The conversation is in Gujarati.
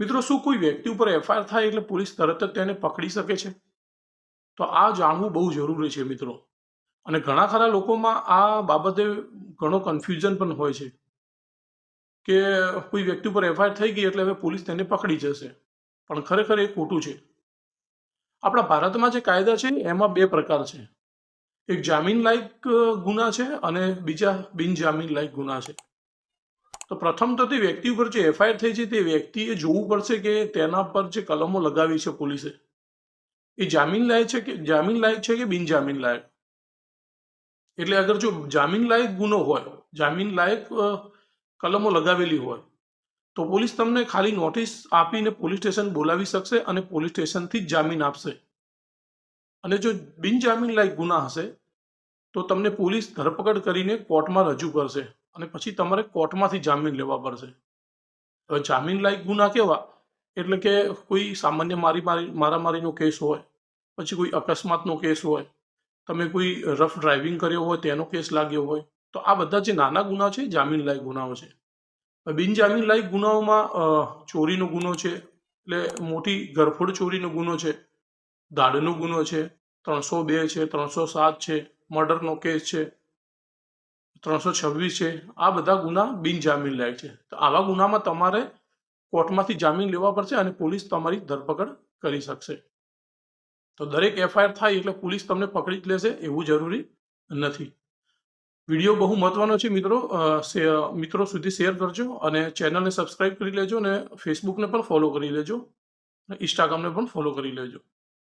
મિત્રો, શું કોઈ વ્યક્તિ ઉપર એફઆઈઆર થાય એટલે પોલીસ તરત જ તેને પકડી શકે છે? તો આ જાણવું બહુ જરૂરી છે મિત્રો. અને ઘણા ખરા લોકોમાં આ બાબતે ઘણો કન્ફ્યુઝન પણ હોય છે કે કોઈ વ્યક્તિ ઉપર એફઆઈઆર થઈ ગઈ એટલે હવે પોલીસ તેને પકડી જશે. પણ ખરેખર એ ખોટું છે. આપણા ભારતમાં જે કાયદા છે એમાં બે પ્રકાર છે. એક જામીન લાયક ગુના છે અને બીજા બિનજામીન લાયક ગુના છે. તો પ્રથમ તો તે વ્યક્તિ ઉપર જે એફઆઈઆર થઈ છે, તે વ્યક્તિએ જોવું પડશે કે તેના પર જે કલમો લગાવી છે પોલીસે. એ જામીન લાયક છે કે, જામીન લાયક છે કે બિનજામીન લાયક? એટલે અગર જો જામીન લાયક ગુનો હોય, જામીન લાયક કલમો લગાવેલી હોય, તો પોલીસ તમને ખાલી નોટિસ આપીને પોલીસ સ્ટેશન બોલાવી શકશે અને પોલીસ સ્ટેશનથી જ જામીન આપશે. અને જો બિનજામીન લાયક ગુના હશે, તો તમને પોલીસ ધરપકડ કરીને કોર્ટમાં રજૂ કરશે. અને પછી તમારે કોર્ટમાંથી જામીન લેવા પડશે. હવે જામીન લાયક ગુના કેવા? એટલે કે કોઈ સામાન્ય મારી મારી, મારામારીનો કેસ હોય, પછી કોઈ અકસ્માતનો કેસ હોય, તમે કોઈ રફ ડ્રાઇવિંગ કર્યો હોય, તેનો કેસ લાગ્યો હોય, તો આ બધા જે નાના ગુના છે જામીન લાયક ગુનાઓ છે. બિનજામીન લાયક ગુનાઓમાં ચોરીનો ગુનો છે, એટલે મોટી ગરફોડ ચોરીનો ગુનો છે, દાડનો ગુનો છે, ત્રણસો બે છે, ત્રણસો સાત છે, મર્ડરનો કેસ છે ત્રણસો છવ્વીસ છે. આ બધા ગુના બિનજામીન લાયક છે. તો આવા ગુનામાં તમારે કોર્ટમાંથી જામીન લેવા પડશે અને પોલીસ તમારી ધરપકડ કરી શકશે. તો દરેક એફઆઈઆર થાય એટલે પોલીસ તમને પકડી જ લેશે એવું જરૂરી નથી. વીડિયો બહુ મહત્વનો છે મિત્રો. મિત્રો સુધી શેર કરજો અને ચેનલને સબસ્ક્રાઇબ કરી લેજો અને ફેસબુકને પણ ફોલો કરી લેજો. અને ઇન્સ્ટાગ્રામને પણ ફોલો કરી લેજો.